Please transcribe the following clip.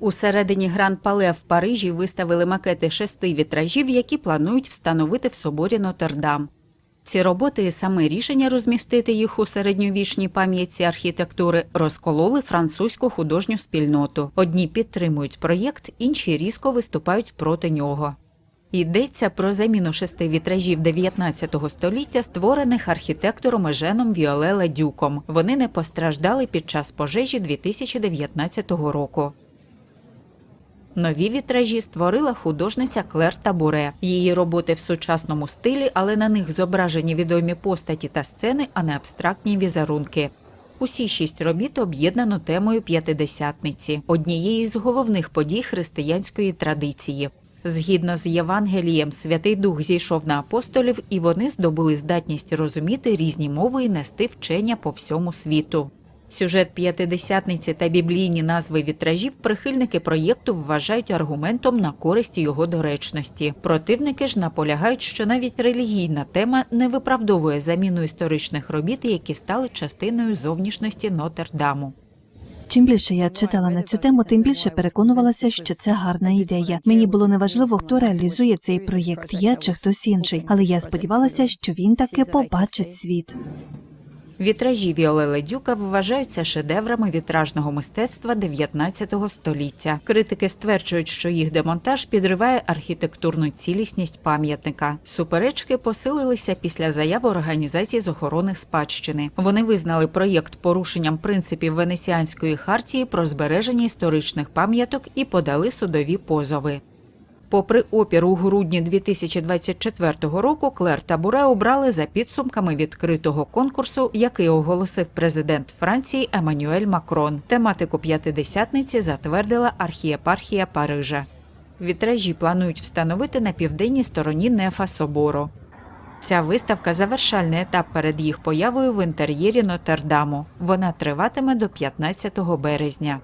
У середині Гран Пале в Парижі виставили макети шести вітражів, які планують встановити в соборі Нотр-Дам. Ці роботи і саме рішення розмістити їх у середньовічній пам'ятці архітектури розкололи французьку художню спільноту. Одні підтримують проєкт, інші різко виступають проти нього. Йдеться про заміну шести вітражів 19 століття, створених архітектором Еженом Віоле Ладюком. Вони не постраждали під час пожежі 2019 року. Нові вітражі створила художниця Клер Табуре. Її роботи в сучасному стилі, але на них зображені відомі постаті та сцени, а не абстрактні візерунки. Усі шість робіт об'єднано темою п'ятидесятниці, однієї з головних подій християнської традиції. Згідно з Євангелієм, Святий Дух зійшов на апостолів, і вони здобули здатність розуміти різні мови і нести вчення по всьому світу. Сюжет п'ятидесятниці та біблійні назви вітражів прихильники проєкту вважають аргументом на користь його доречності. Противники ж наполягають, що навіть релігійна тема не виправдовує заміну історичних робіт, які стали частиною зовнішності Нотр-Даму. Чим більше я читала на цю тему, тим більше переконувалася, що це гарна ідея. Мені було неважливо, хто реалізує цей проєкт, я чи хтось інший, але я сподівалася, що він таки побачить світ. Вітражі Віоле Ледюка вважаються шедеврами вітражного мистецтва 19 століття. Критики стверджують, що їх демонтаж підриває архітектурну цілісність пам'ятника. Суперечки посилилися після заяв організацій з охорони спадщини. Вони визнали проєкт порушенням принципів Венеціанської хартії про збереження історичних пам'яток і подали судові позови. Попри опір у грудні 2024 року, Клер та Буре обрали за підсумками відкритого конкурсу, який оголосив президент Франції Еммануель Макрон. Тематику п'ятидесятниці затвердила архієпархія Парижа. Вітражі планують встановити на південній стороні Нефа собору. Ця виставка завершальний етап перед їх появою в інтер'єрі Нотр-Даму. Вона триватиме до 15 березня.